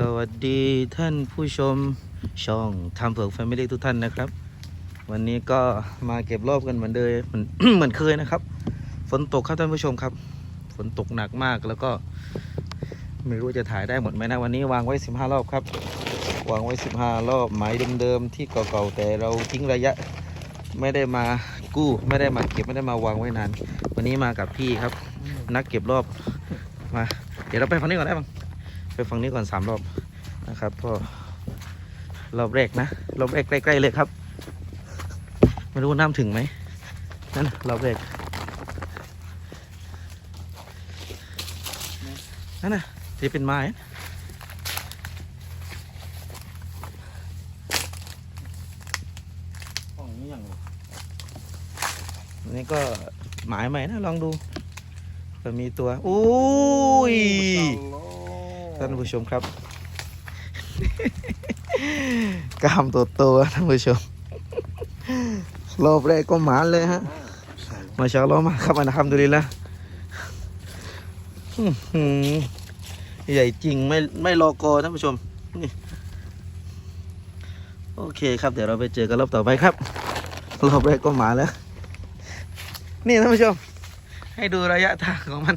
สวัสดีท่านผู้ชมช่องทำเผือกแฟมิลี่ทุกท่านนะครับ วันนี้ก็มาเก็บรอบกันเหมือนเดิมเหมือนเหมือนเคยนะครับ ฝนตกครับท่านผู้ชมครับ ฝนตกหนักมากแล้วก็ ไม่รู้จะถ่ายได้หมดไหมนะวันนี้วางไว้ 15 รอบครับ วางไว้ 15 รอบหมายเดิมๆที่เก่าๆแต่เราทิ้งระยะไม่ได้มากู้ไม่ได้มาเก็บไม่ได้มาวางไว้นาน วันนี้มากับพี่ครับ นักเก็บรอบมา เดี๋ยวเราไปฝั่งนี้ก่อนได้บ้าง ไปฝั่งนี้ก่อนสามรอบนะครับก็รอบแรกนะรอบแรกใกล้ๆเลยครับ ไม่รู้น้ำถึงไหมนั่นน่ะรอบแรกนั่นน่ะที่เป็นไม้อะห้องนี้ยังอันนี่ก็หมายใหม่นะ ลองดูจะมีตัว อุ้ย ท่านผู้ชมครับ กล้ามตัวโตท่านผู้ชม รอบแรกก็หมานเลยฮะ มาชาอัลลอมาครับอันทำดูดีละใหญ่จริงไม่ไม่รอกอท่านผู้ชม นี่ โอเคครับ เดี๋ยวเราไปเจอกันรอบต่อไปครับรอบแรกก็หมาแล้ว นี่ท่านผู้ชม ให้ดูระยะทางของมัน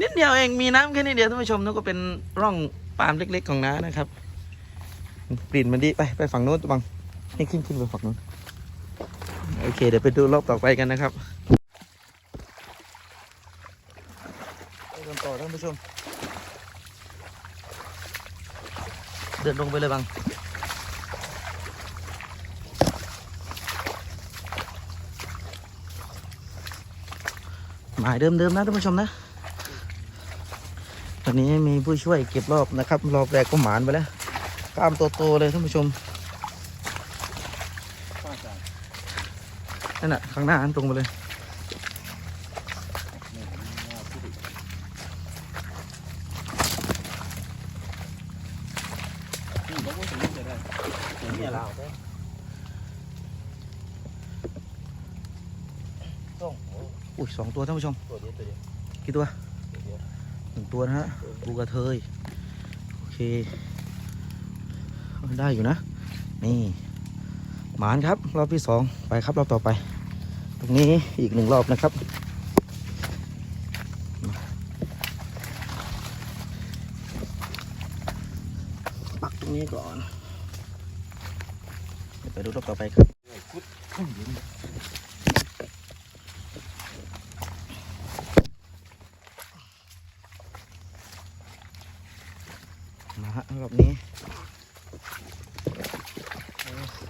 นิดเดียวเองมีน้ำแค่นิดเดียวท่านผู้ชมนั่นก็เป็นร่องปาล์มเล็ก ๆ ของน้านะครับกลิ่นมันดีไปไปฝั่งนู้นบังนี่ขึ้นขึ้นไปฝั่งนู้นโอเค เดี๋ยวไปดูรอบต่อไปกันนะครับไปกันต่อท่านผู้ชม เดินลงไปเลยบังหมายเดิมๆนะท่านผู้ชมนะ ตอนนี้มีผู้ช่วยเก็บรอบนะครับ รอบแรกก็หมานไปแล้วกล้ามโตๆเลยท่านผู้ชมนั่นแหะข้างหน้าอันตรงไปเลยอุ้ยสองตัวท่านผู้ชม กี่ตัว นึ่งตัวนะฮะปูกระเทย โอเค ได้อยู่นะ นี่ หมานครับ รอบที่สองไปครับ รอบต่อไป ตรงนี้อีกหนึ่งรอบนะครับ ปักตรงนี้ก่อน ไปดูรอบต่อไปครับ มาฮะรอบนี้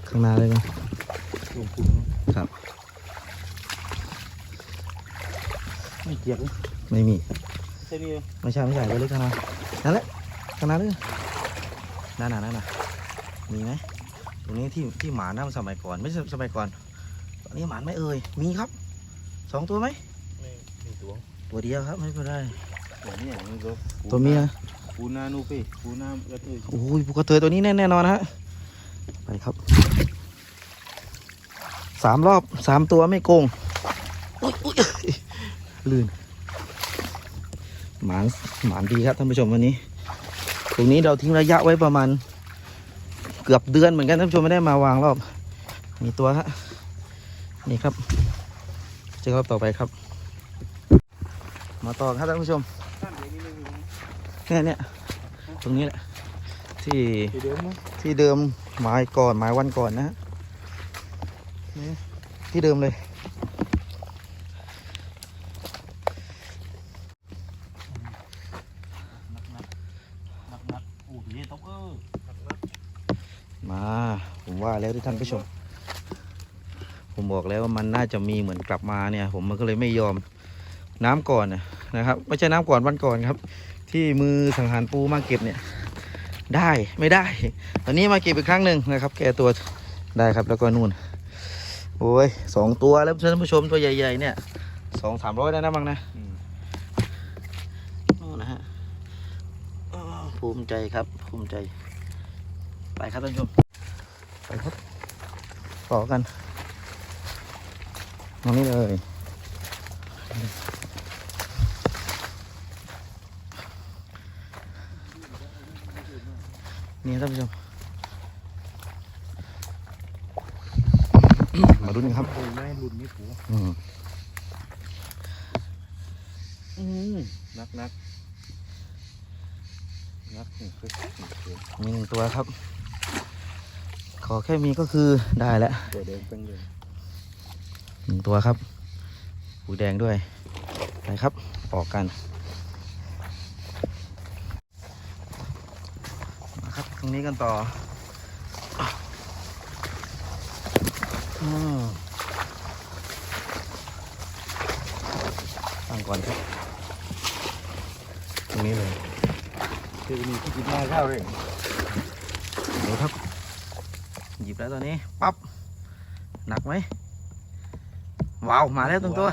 ข้างหน้าเลยนะรวมคุณครับ ไม่เกียกเลยไม่มีใช่นี่ไม่ใช่ไม่ใช่ไปเลยข้างหน้านั่นแหละข้างหน้าเลยนั่นน่ะนั่นน่ะมีไหมตรงนี้ที่ที่หมาหน้าสมัยก่อนไม่ใช่สมัยก่อนตอนนี้หมาไม่เอ่ยมีครับสองตัวไหมไม่ไม่ตัวตัวเดียวครับไม่เป็นไรตัวนี้อย่างนี้ก็ตัวเมีย ปูนานูเป้ปูนากระเทยโอ้ยปูกระเทยตัวนี้แน่แน่นอนฮะไปครับสามรอบสามตัวไม่โกงอุ๊ยอุ๊ยลื่นหมานหมานดีครับท่านผู้ชมวันนี้ ตรงนี้เราทิ้งระยะไว้ประมาณ เกือบเดือนเหมือนกันท่านผู้ชมไม่ได้มาวางรอบ มีตัวฮะนี่ครับเจอรอบต่อไปครับ มาต่อครับท่านผู้ชม ท่านเดี๋ยวนี้ไม่มี เนี่ยเนี่ยตรงนี้แหละ ที่ทีเดียวมั้งที่เดิมหมายก่อนหมายวันก่อนนะฮะนี่ที่เดิมเลยนักนักนักนักโอ้ยต้องเออมาผมว่าแล้วที่ท่านผู้ชม ผมบอกแล้วว่ามันน่าจะมีเหมือนกลับมาเนี่ย ผมมันก็เลยไม่ยอมน้ำก่อนนะนะครับไม่ใช่น้ำก่อนวันก่อนครับ ที่มือสังหารปูมาเก็บเนี่ย ได้ไม่ได้ ตอนนี้มาเก็บอีกครั้งหนึ่งนะครับ แกตัวได้ครับแล้วก็นู่น โอ้ยสองตัวแล้วท่านผู้ชมตัวใหญ่ๆเนี่ยสองสามร้อยได้นะบ้งนะนู่นนะฮะภูมิใจครับภูมิใจ ไปครับท่านผู้ชมไปครับต่อกันตรงนี้เลย นี่ท่านผู้ชม มาดูนี่ครับโอ้ยแม่รุ่นนี้ผูอืมอืมนักนักนักหนึ่งคือหนึ่งคือมีหนึ่งตัวครับ ขอแค่มีก็คือได้แล้วตัวแดงเป็นเลยหนึ่งตัวครับหูแดงด้วยไปครับ ออกกันมาค รับตรงนี้กันต่ออืมตั้งก่อนครับตรงนี้เลยคือมีที่กินได้ข้าวเลยเดี๋ยวครับ หยิบแล้วตอนนี้ ปั๊บ หนักไหม ว้าว มาแล้วตรงตัว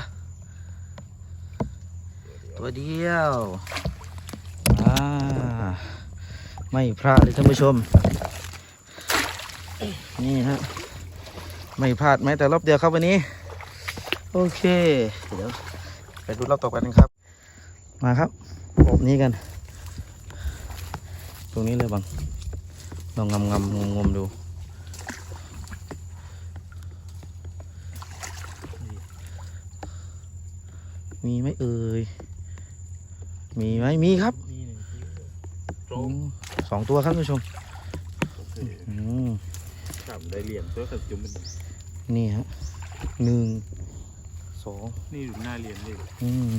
ตัวเดียวอ่า ไม่พลาดเลยท่านผู้ชม นี่ฮะไม่พลาดแม้แต่รอบเดียวครับวันนี้ โอเค เดี๋ยวไปดูรอบต่อไปกันครับ มาครับอบนี้กัน ตรงนี้เลยบังลองงำงำงมงมดูมีไหมเอ่ย มีไหมมีครับนี่หนึ่งคือโจอืมม สองตัวครับท่านผู้ชมโอเคอืมทำได้เหรียญตัวขัดจุ่มมันนี่ฮะหนึ่งสองนี่อยู่หน้าเหรียญเลยอืม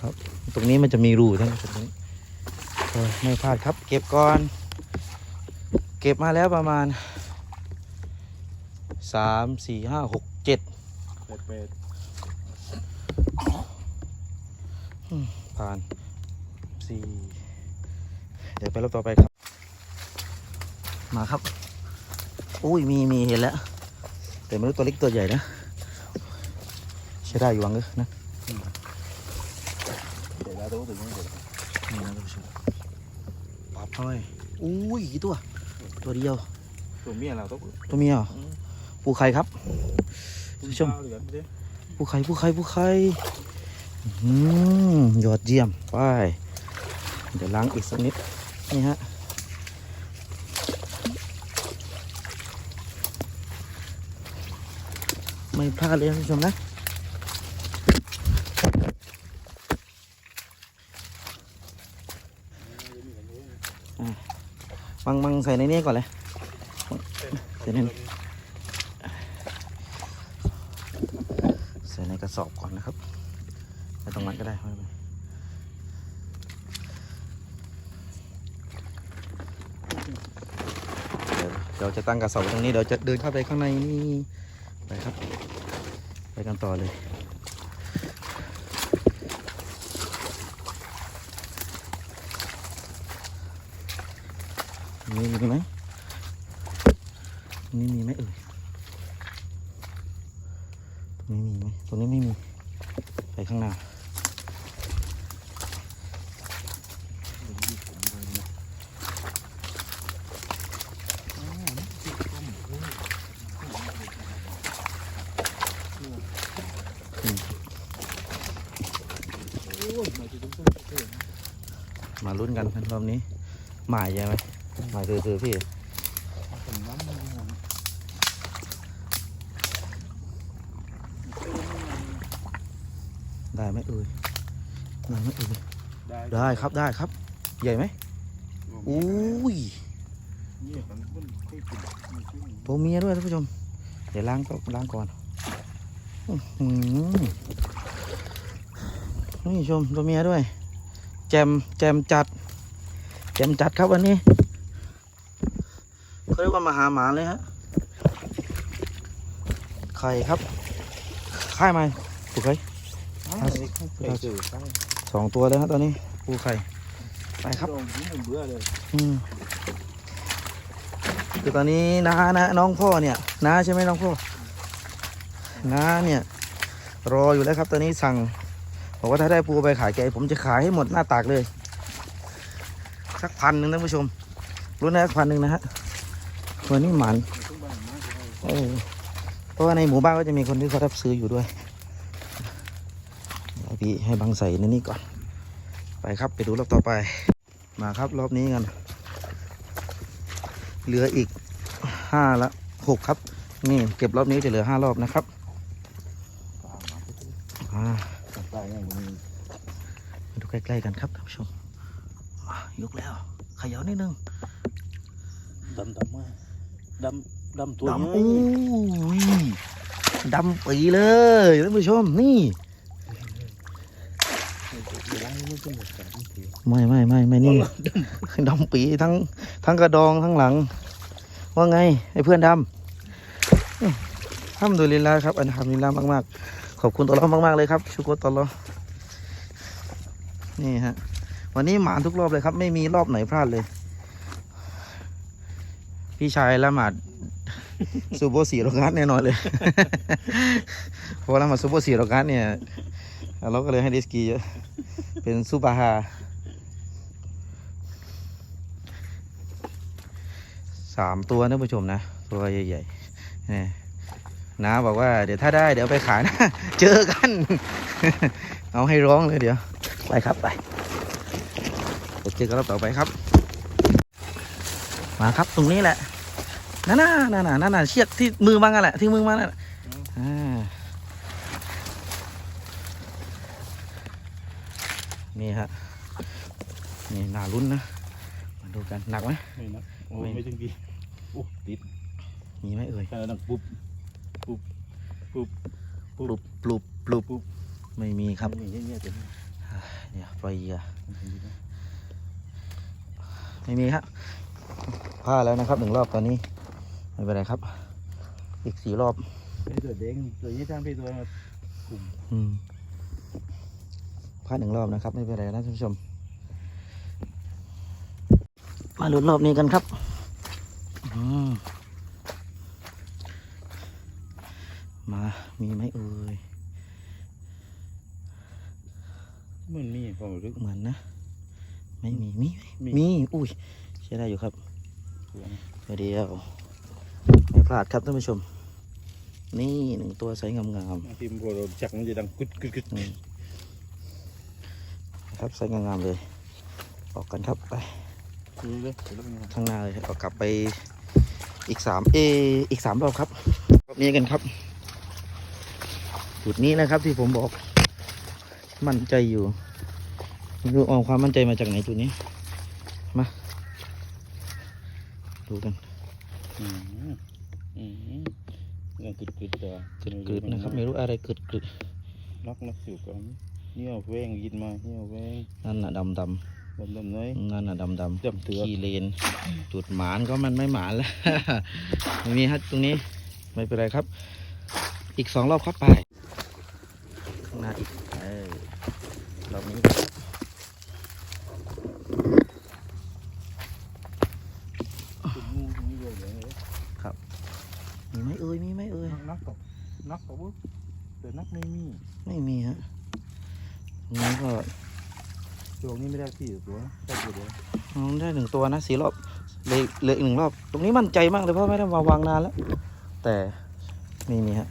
ครับ ตรงนี้มันจะมีรูท่านผู้ชมตรงนี้เออไม่พลาดครับ เก็บก่อน เก็บมาแล้วประมาณสามสี่ห้าหกเจ็ดแปดแปดผ่านสี่เดี๋ยวไปรอบต่อไปครับ มาครับ อุ้ยมีมีเห็นแล้ว แต่ไม่รู้ตัวเล็กตัวใหญ่นะใช้ได้อยู่วังเออนะเดี๋ยวเราต้องถึงนี่เดี๋ยวนี่นะท่านผู้ชมปับเข้าไปอุ้ยกี่ตัว ตัวเดียว ตัวเมียเราต้องตัวเมียเหรอปูไข่ครับผู้ชมเหรียญเด้ปูไข่ปูไข่ปูไข่อืมยอดเยี่ยม ไป เดี๋ยวล้างอีกสักนิด นี่ฮะไม่พลาดเลยท่านผู้ชมนะมังมังใส่ในนี้ก่อนเลยใส่ในใส่ในกระสอบก่อนนะครับไม่ตรงนั้นก็ได้ไม่เป็นไรเดี๋ยวเราจะตั้งกระสอบตรงนี้เดี๋ยวจะเดินเข้าไปข้างในนี่ไปครับ ไปกันต่อเลยนี่มีไหมนี่มีไหมเอ่ยตรงนี้มีไหมตรงนี้ไม่มีไปข้างหน้า มาลุ้นกันรอบนี้ หมายใช่ไหมหมายคือคือพี่ผมน้ำมันหอมได้ไหมเอ่ยได้ไหมเอ่ยได้ได้ครับได้ครับ ใหญ่ไหมอุ้ยนี่มันมันค่อยกินมันขึ้นตัวเมียด้วยท่านผู้ชม เดี๋ยวล้างก็ล้างก่อนอื้อหือ นี่ชมตัวเมียด้วย แจมแจมจัด แจมจัดครับวันนี้เขาเรียกว่ามาหาหมาเลยฮะไข่ครับค่ายมาถูกไหมอ้าวไข่สองตัวเลยครับตอนนี้ปูไข่ไปครับอือเลยอืมคือตอนนี้น้านะน้องพ่อเนี่ยน้าใช่ไหมน้องพ่อน้าเนี่ย รออยู่แล้วครับ ตอนนี้สั่ง บอกว่าถ้าได้ปูไปขายแกผมจะขายให้หมดหน้าตากเลย สักพันหนึ่งท่านผู้ชมรุ่นแรกพันหนึ่งนะฮะตัวนี้หมันเพราะว่าในหมู่บ้านก็จะมีคนที่เขารับซื้ออยู่ด้วยพี่ให้บังใส่ในนี้ก่อน ไปครับไปดูรอบต่อไป มาครับรอบนี้กัน เหลืออีกห้าละหกครับ นี่เก็บรอบนี้จะเหลือห้ารอบนะครับอ่า ใต้ยังมีมาดูใกล้ๆกันครับท่านผู้ชมอะยกแล้วเขย่านิดนึงดำดำมาดำดำตัวดำเยอู้อะยดำปีเลยท่านผู้ชมนี่เวลาไม่ต้องหมดกันทีไม่ไม่ไม่ไม่นี่ดำปีทั้งทั้งกระดองทั้งหลัง ว่าไงไอ้เพื่อนดำทำดุลิลลาครับอันทำลิลลามากๆ ขอบคุณตัวเรามากๆเลยครับชุกตลอดนี่ฮะ วันนี้หมานทุกรอบเลยครับ ไม่มีรอบไหนพลาดเลย พี่ชายละหมาดซูโบสีโรกัสแน่นอนเลยเพราะละหมาดซูโบสีโรกัสเนี่ยเราก็เลยให้ดิสกีเยอะเป็นซูบาฮาสามตัวนะผู้ชมนะ ตัวใหญ่ๆนี่ น้าบอกว่าเดี๋ยวถ้าได้เดี๋ยวเอาไปขายนะ เจอกัน เอาให้ร้องเลยเดี๋ยว ไปครับไปเดี๋ยวเจอกันรอบต่อไปครับ มาครับตรงนี้แหละนั่นน่ะนั่นน่ะนั่นน่ะเชือกที่มือมังอะแหละที่มือมังนั่นน่ะอ่านี่ฮะนี่น่าลุ้นนะมาดูกันหนักไหมไม่นะโอ้ไม่ไม่ถึงกี่โอ้ติดมีไหมเอ่ยแค่ดังปุ๊บปุ๊บ ปุ๊บปลุบปลุบปลุบปุ๊บไม่มีครับนี่เงี้ยๆตัวนี้เนี่ยปล่อยเหยื่อมันถึงดีนะไม่มีครับพลาดแล้วนะครับหนึ่งรอบตอนนี้ไม่เป็นไรครับ อีกสี่รอบไอ้ตัวแดงตัวนี้ท่านพี่ตัวมาอืมพลาดหนึ่งรอบนะครับ ไม่เป็นไรนะท่านผู้ชม มาลุ้นรอบนี้กันครับ อืม มา มีไหมเอ่ยมันมีความรู้สึกเหมือนนะ ไม่มี มีไหมมีมีอุ้ยใช้ได้อยู่ครับตัวนะตัวเดียวไม่พลาดครับท่านผู้ชม นี่หนึ่งตัวไซส์งามบางทีพอเราจักมันจะดังกึดกึดกึดๆนี่ครับไซส์งามๆเลย ออกกันครับไปนี่เลยเดี๋ยวเราไปดูข้างหน้าเลยออกกลับไปอีกสามเอออีกสามรอบครับรอบนี้กันครับ จุดนี้นะครับที่ผมบอก มั่นใจอยู่ไม่รู้เอาความมั่นใจมาจากไหนจุดนี้ มา ดูกันอืมอืมยังกึดกึดตัวกึดกึดนะครับ ไม่รู้อะไรกึดกึดนักนักสิวกันเนี่ยแวงยินมาเนี่ยแวงนั่นน่ะดำดดำดำน้อยำนั่นน่ะดำดำดำเตือขี่เลนจุดหมานก็มันไม่หมานแล้วไม่มีครับตรงนี้ ไม่เป็นไรครับ อีกสองรอบครับไป ข้างหน้าอีกเออรอบนี้เป็นงูตรงนี้เลยเลยมีไหมเอ่ยมีไหมเอ่ยนักกับนักกับว่าแต่นักไม่มี ไม่มีฮะตรงนี้ก็ช่วงนี้ไม่ได้ที่ตัวได้ตัวเดียวอืมได้หนึ่งตัวนะสี่รอบเหลยเหลืออีกหนึ่งรอบ ตรงนี้มั่นใจมากเลยเพราะไม่ได้มาวางนานแล้ว แต่ไม่มีฮะ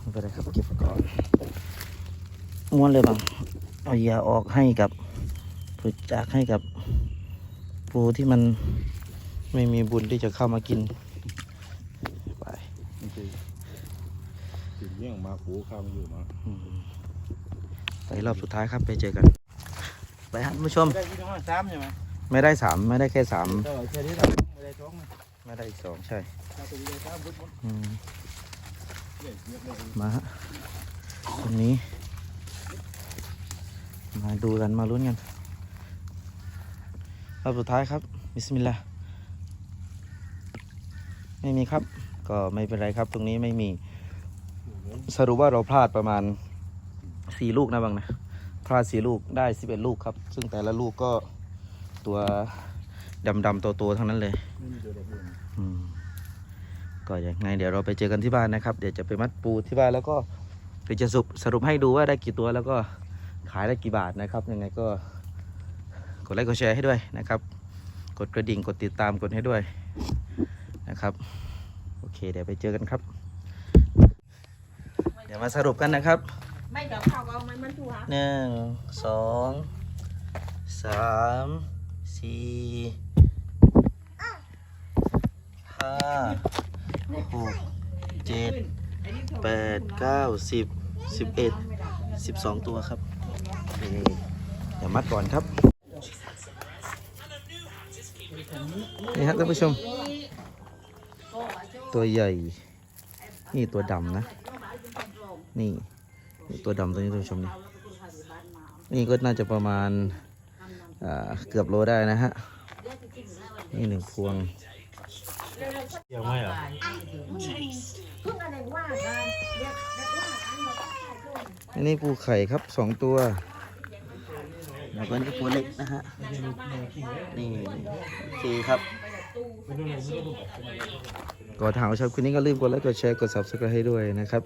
ไม่เป็นไรครับเก็บก่อน ม้วนเลยบังเอาเหยาออกให้กับบริจาคให้กับปูที่มันไม่มีบุญที่จะเข้ามากินไปมันจะถึงเรื่องมาปูข้ามอยู่มาอืมไปรอบสุดท้ายครับไปเจอกัน ไปครับท่านผู้ชมไม่ได้ที่น้องสามใช่ไหมไม่ได้สามไม่ได้แค่สามเออแค่นี้เราไม่ได้ท้องนะไม่ได้อีกสองใช่ถ้าตัวนี้ได้สามบุญบุญอืมเยอะเยอะเลยมาฮะตรงนี้ มาดูกันมาลุ้นกันรอบสุดท้ายครับ บิสมิลลาห์ไม่มีครับ ก็ไม่เป็นไรครับ ตรงนี้ไม่มีสรุปว่าเราพลาดประมาณสี่ลูกนะบังนะ พลาดสี่ลูกได้สิบเอ็ดลูกครับ ซึ่งแต่ละลูกก็ตัวดำๆโตๆทั้งนั้นเลยไม่มีตัวเดียวเลยอืมก็ยังไงเดี๋ยวเราไปเจอกันที่บ้านนะครับ เดี๋ยวจะไปมัดปูที่บ้านแล้วก็เดี๋ยวจะสรุปสรุปให้ดูว่าได้กี่ตัวแล้วก็ ขายได้กี่บาทนะครับ ยังไงก็กดไลค์กดแชร์ให้ด้วยนะครับ กดกระดิ่งกดติดตามกดให้ด้วยนะครับ โอเค เดี๋ยวไปเจอกันครับ เดี๋ยวมาสรุปกันนะครับไม่เดี๋ยวข่าวเอามันมันถูกฮะหนึ่งสองสามสี่หกเจ็ดแปดเก้าสิบสิบเอ็ดสิบสองตัวครับ นี่เดี๋ยวมัดก่อนครับ นี่ฮะท่านผู้ชม ตัวใหญ่ นี่ตัวดำนะ นี่นี่ตัวดำตัวนี้ท่านผู้ชมนี่นี่ก็น่าจะประมาณอ่าเกือบโลได้นะฮะ นี่หนึ่งพวงยังไม่เหรอเพิ่งอะไรว่ากันเรียกเรียกว่ากันเราก็ใส่ตัวอันนี้ปูไข่ครับสองตัว แล้วก็นี่ปูเล็กนะฮะ นี่โอเคครับก่อนถามชอบคุณนี้ก็ลืมกดไลค์กดแชร์กด subscribe ให้ด้วยนะครับ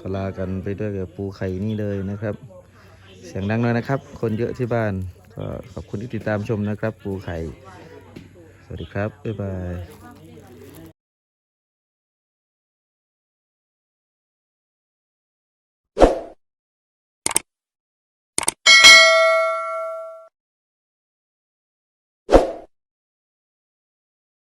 ก็ลากันไปด้วยกับปูไข่นี่เลยนะครับ เสียงดังหน่อยนะครับ คนเยอะที่บ้าน ก็ขอบคุณที่ติดตามชมนะครับ ปูไข่ สวัสดีครับ บ๊ายบาย